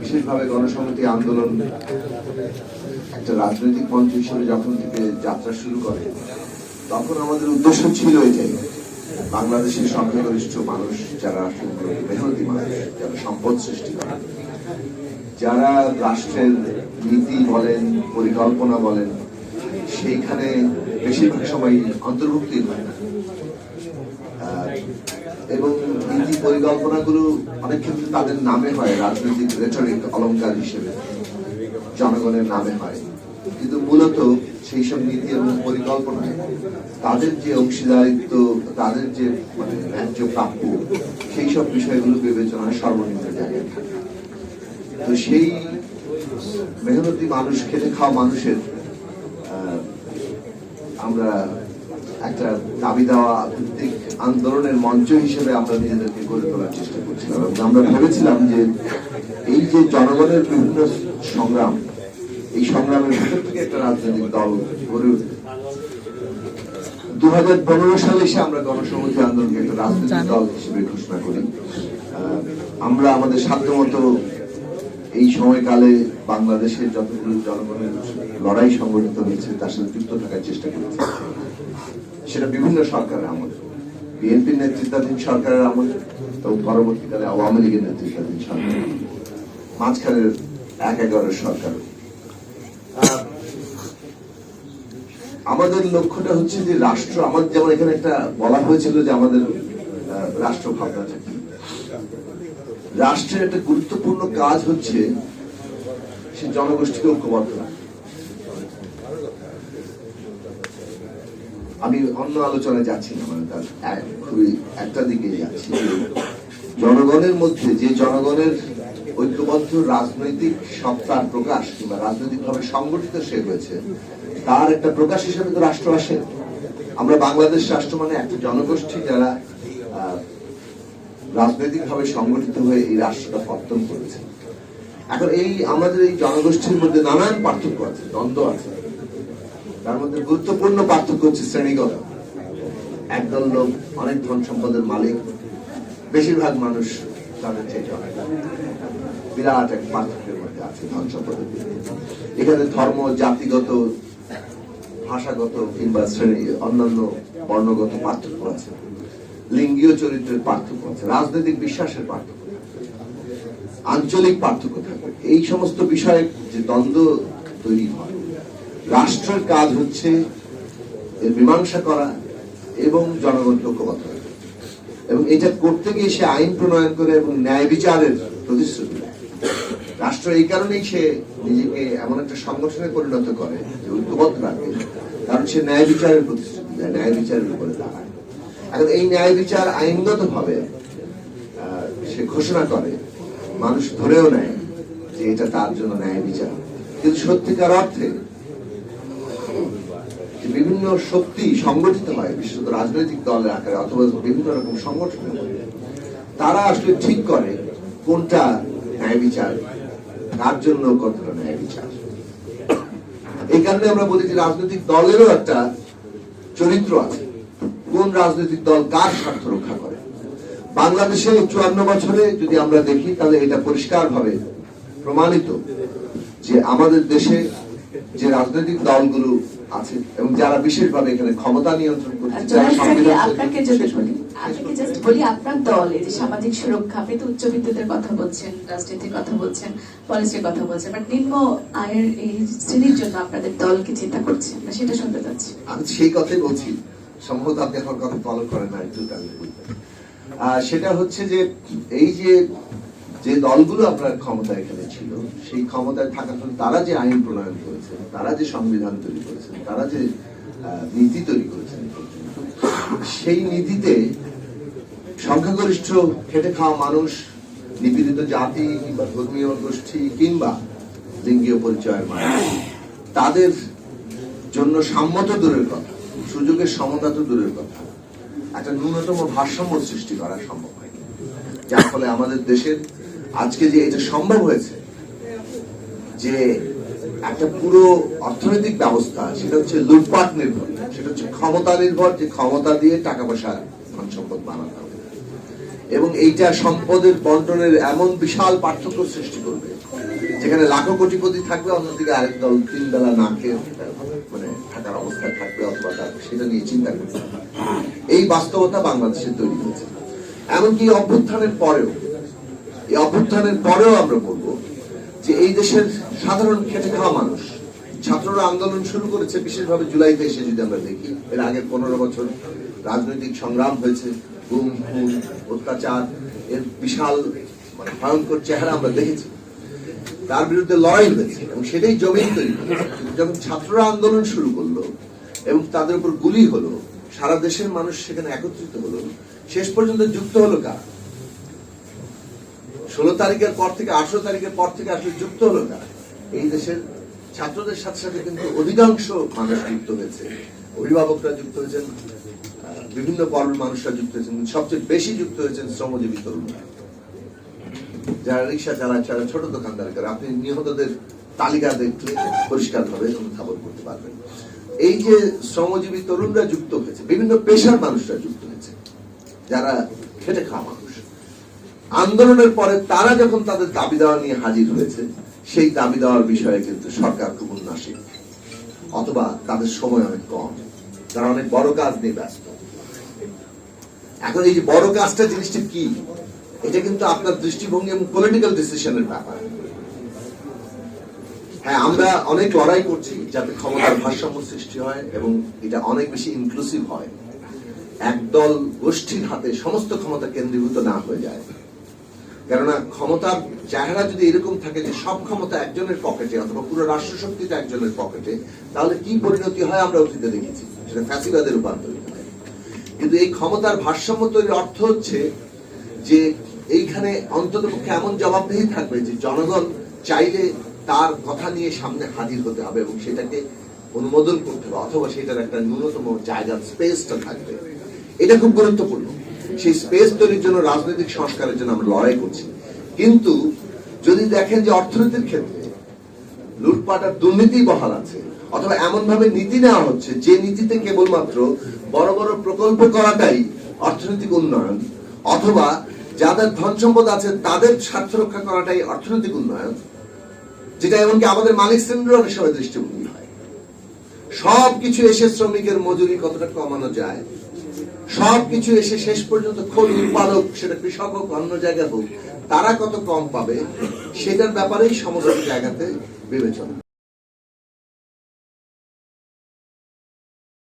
বিশেষভাবে গণসংহতি আন্দোলন একটা রাজনৈতিক মঞ্চ হিসেবে যখন থেকে যাত্রা শুরু করে, তখন আমাদের উদ্দেশ্য ছিল এটাই বাংলাদেশের সংখ্যাগরিষ্ঠ মানুষ যারা মেহনতি মানুষ, যারা সম্পদ সৃষ্টি করে, যারা রাষ্ট্রের নীতি বলেন, পরিকল্পনা বলেন, সেইখানে বেশিরভাগ সময় অন্তর্ভুক্তি হয় না। এবং নীতি পরিকল্পনাগুলো অনেক ক্ষেত্রে তাদের নামে হয়, রাজনৈতিক রেটরিক অলংকার হিসেবে, জনগণের নামে হয়। কিন্তু মূলত সেই সব নীতি এবং পরিকল্পনায় তাদের যে অংশীদারিত্ব, তাদের যে মানে ন্যায্য প্রাপ্য, সেই সব বিষয়গুলো বিবেচনায় সর্বনিম্ন জায়গায় থাকে। তো সেই মেহনতি মানুষ, খেটে খাওয়া মানুষের আমরা একটা দাবি দেওয়া আন্দোলনের মঞ্চ হিসেবে আমরা নিজেদেরকে গড়ে তোলার চেষ্টা করছিলাম আমরা ভেবেছিলাম যে এই যে জনগণের বিভিন্ন সংগ্রাম, এই সংগ্রামের ভিতর থেকে একটা রাজনৈতিক দল গড়ে দু হাজার পনেরো সালে এসে আমরা গণসংহতি আন্দোলনকে একটা রাজনৈতিক দল হিসেবে ঘোষণা করি। আমরা আমাদের সাধ্যমতো এই সময়কালে বাংলাদেশের যতগুলো জনগণের লড়াই সংগঠিত হয়েছে, তার সাথে যুক্ত থাকার চেষ্টা করেছি। সেটা বিভিন্ন সরকারের আমল। বিএনপির নেতৃত্বাধীন সরকারের আমল এবং পরবর্তীকালে আওয়ামী লীগের নেতৃত্বাধীন সরকার। মাঝখানের এক এগারোর সরকার। আমাদের লক্ষ্যটা হচ্ছে যে রাষ্ট্র আমাদের যেমন এখানে একটা বলা হয়েছিল যে আমাদের রাষ্ট্র ভাবনাটা কি রাষ্ট্রের একটা গুরুত্বপূর্ণ কাজ হচ্ছে সে জনগোষ্ঠীকে ঐক্যবদ্ধ রাখা। আমি অন্য আলোচনায় যাচ্ছি না মানে তার একটা দিকে যাচ্ছি। জনগণের মধ্যে যে জনগণের ঐক্যবদ্ধ রাজনৈতিক সত্তার প্রকাশ কিংবা রাজনৈতিকভাবে সংগঠিত সে হয়েছে তার একটা প্রকাশ হিসেবে তো রাষ্ট্র আসে। আমরা বাংলাদেশ রাষ্ট্র মানে একটা জনগোষ্ঠী যারা আহ, রাজনৈতিকভাবে সংগঠিত হয়ে এই রাষ্ট্রটা পত্তন করেছে। এখন এই আমাদের এই জনগোষ্ঠীর মধ্যে নানান পার্থক্য আছে দ্বন্দ্ব আছে। তার মধ্যে গুরুত্বপূর্ণ পার্থক্য হচ্ছে শ্রেণীগত। একদল লোক অনেক ধন সম্পদের মালিক, বেশিরভাগ মানুষ তাদের থেকে অনেক বিরাট এক পার্থক্যের মধ্যে আছে ধন সম্পদের এখানে ধর্ম, জাতিগত, ভাষাগত কিংবা শ্রেণি, অন্যান্য বর্ণগত পার্থক্য আছে। লিঙ্গীয় চরিত্রের পার্থক্য আছে, রাজনৈতিক বিশ্বাসের পার্থক্য আঞ্চলিক পার্থক্য থাকে এই সমস্ত বিষয়ে যে দ্বন্দ্ব তৈরি হয় রাষ্ট্রের কাজ হচ্ছে এর মীমাংসা করা এবং জনগণকে ঐক্যবদ্ধ এবং এটা করতে গিয়ে সে আইন প্রণয়ন করে এবং ন্যায় বিচারের প্রতিশ্রুতি রাষ্ট্র এই কারণেই সে নিজেকে এমন একটা সংগঠনে পরিণত করে যে ঐক্যবদ্ধ রাখে। কারণ সে ন্যায় বিচারের প্রতিশ্রুতি দেয়, ন্যায় বিচারের উপরে দাঁড়ায়। এখন এই ন্যায় বিচার আইনগত ভাবে সে ঘোষণা করে, মানুষ ধরেও নেয় যে এটা তার জন্য ন্যায় বিচার। কিন্তু সত্যিকার অর্থে বিভিন্ন শক্তি সংগঠিত হয়, বিশেষত রাজনৈতিক দলের আকারে অথবা বিভিন্ন রকম সংগঠনের মধ্যে। তারা আসলে ঠিক করে কোনটা ন্যায় বিচার, কার জন্য কতটা ন্যায় বিচার। এই কারণে আমরা বলি যে রাজনৈতিক দলেরও একটা চরিত্র আছে। কোন রাজনৈতিক দল কার স্বার্থ রক্ষা করে? বাংলাদেশে চুয়ান্ন বছরে যদি আমরা দেখি, তাহলে এটা পরিষ্কার ভাবে প্রমাণিত যে আমাদের দেশে যে রাজনৈতিক দলগুলো আছে এবং যারা বিশেষভাবে এখানে ক্ষমতা নিয়ন্ত্রণ করছে যারা সংবিধান আপনাকে যদি বলি আপনাকে জাস্ট বলি আপনার দল এই যে সামাজিক সুরক্ষা আপনি তো উচ্চ বিদ্যুতের কথা বলছেন রাজনীতির কথা বলছেন পলিসির কথা বলছেন বাট নিম্ন আয়ের এই শ্রেণির জন্য আপনাদের দল কি চিন্তা করছে? আমরা সেটা শুনতে চাচ্ছি। আমি সেই কথাই বলছি সম্ভবত আপনি এখন কথা ফলো করেন না একটু তাহলে সেটা হচ্ছে যে এই যে যে দলগুলো আপনার ক্ষমতা এখানে সেই ক্ষমতায় থাকাকালীন তারা যে আইন প্রণয়ন করেছেন, তারা যে সংবিধান তৈরি করেছেন, তারা যে নীতি তৈরি করেছেন, সেই নীতিতে সংখ্যাগরিষ্ঠ খেটে খাওয়া মানুষ, নিপীড়িত জাতি কিংবা ধর্মীয় গোষ্ঠী কিংবা লিঙ্গীয় পরিচয়ের মানুষ, তাদের জন্য সাম্যত দূরের কথা, সুযোগের সমতা তো দূরের কথা। একটা ন্যূনতম ভারসাম্য সৃষ্টি করা সম্ভব হয় যার ফলে আমাদের দেশের আজকে যে এটা সম্ভব হয়েছে যে একটা পুরো অর্থনৈতিক ব্যবস্থা, সেটা হচ্ছে লুটপাট নির্ভর, সেটা হচ্ছে ক্ষমতা নির্ভর, যে ক্ষমতা দিয়ে টাকা পয়সা ধন সম্পদ বানাতে হবে। এবং এইটা সম্পদের বন্টনের এমন বিশাল পার্থক্য সৃষ্টি করবে, যেখানে লাখো কোটিপতি থাকবে, অন্যদিকে আরেক দল তিন বেলা না খেয়ে মানে থাকার অবস্থায় থাকবে, অথবা তার সেটা নিয়ে চিন্তা করবে। এই বাস্তবতা বাংলাদেশে তৈরি হয়েছে। এমনকি অভ্যুত্থানের পরেও, এই অভ্যুত্থানের পরেও আমরা বলব যে এই দেশের সাধারণ খেটে খাওয়া মানুষ, ছাত্ররা আন্দোলন শুরু করেছে বিশেষভাবে জুলাইতে এসে যদি আমরা দেখি, এর আগের পনেরো বছর রাজনৈতিক সংগ্রাম হয়েছে, গুম, খুন, অত্যাচার, এর বিশাল মানে ভয়ঙ্কর চেহারা আমরা দেখেছি। তার বিরুদ্ধে লড়াই হয়েছে এবং সেটাই জমিন তৈরি যখন ছাত্ররা আন্দোলন শুরু করল এবং তাদের উপর গুলি হলো, সারা দেশের মানুষ সেখানে একত্রিত হলো, শেষ পর্যন্ত যুক্ত হলো কারা? ষোলো তারিখের পর থেকে, আঠারো তারিখের পর থেকে আসলে যুক্ত হলো কারা এই দেশের ছাত্রদের সাথে সাথে কিন্তু অধিকাংশ মানুষ যুক্ত হয়েছে। অভিভাবকরা যুক্ত হয়েছেন বিভিন্ন বর্ণের মানুষরা যুক্ত হয়েছেন সবচেয়ে বেশি যুক্ত হয়েছেন শ্রমজীবী তরুণরা। যারা রিক্সা চালায়, যারা ছোট দোকানদার করে, আপনি নিহতদের তালিকা দেখলে পরিষ্কার ভাবে অনুধাবন করতে পারবেন। এই যে শ্রমজীবী তরুণরা যুক্ত হয়েছে, বিভিন্ন পেশার মানুষরা যুক্ত হয়েছে, যারা খেটে খাওয়া আন্দোলনের পরে তারা যখন তাদের দাবি দেওয়া নিয়ে হাজির হয়েছে, সেই দাবি দেওয়ার বিষয়ে কিন্তু সরকার খুব উন্নাসিক অথবা তাদের সময় অনেক কম। তারা অনেক বড় কাজ নিয়ে ব্যস্ত। এখন এই যে বড় কাজটা জিনিসটা কি, এটা কিন্তু আপনার দৃষ্টিভঙ্গি এবং পলিটিক্যাল ডিসিশনের ব্যাপার। হ্যাঁ আমরা অনেক লড়াই করছি যাতে ক্ষমতার ভারসাম্য সৃষ্টি হয় এবং এটা অনেক বেশি ইনক্লুসিভ হয়। একদল গোষ্ঠীর হাতে সমস্ত ক্ষমতা কেন্দ্রীভূত না হয়ে যায়। কেননা ক্ষমতার চেহারা যদি এরকম থাকে যে সব ক্ষমতা একজনের পকেটে অথবা পুরো রাষ্ট্রশক্তিটা একজনের পকেটে, তাহলে কি পরিণতি হয় আমরা অতীতে দেখেছি? সেটা ফ্যাসিবাদের রূপান্তরিত হয়। কিন্তু এই ক্ষমতার ভারসাম্য তৈরির অর্থ হচ্ছে যে এইখানে অন্তত পক্ষে এমন জবাবদেহি থাকবে যে জনগণ চাইলে তার কথা নিয়ে সামনে হাজির হতে হবে এবং সেটাকে অনুমোদন করতে হবে, অথবা সেটার একটা ন্যূনতম জায়গা স্পেসটা থাকবে। এটা খুব গুরুত্বপূর্ণ। সেই স্পেস তৈরির জন্য রাজনৈতিক সংস্কারের জন্য আমরা লড়াই করছি। কিন্তু যদি দেখেন যে অর্থনীতির ক্ষেত্রে লুটপাট আর দুর্নীতি বহাল আছে, অথবা এমন ভাবে নীতি নেওয়া হচ্ছে, যে নীতিতে কেবলমাত্র বড় বড় প্রকল্প করাটাই অর্থনৈতিক উন্নয়ন, অথবা যাদের ধন সম্পদ আছে তাদের স্বার্থ রক্ষা করাটাই অর্থনৈতিক উন্নয়ন, যেটা এমনকি আমাদের মালিক শ্রেণির অনেক সময় দৃষ্টিভঙ্গি হয়। সব কিছু এসে শ্রমিকের মজুরি কতটা কমানো যায় সব কিছু এসে শেষ পর্যন্ত খোল উৎপাদক সেটা কৃষক হোক, অন্য জায়গা হোক, তারা কত কম পাবে, সেটার ব্যাপারেই সমস্ত জায়গাতে বিবেচনা।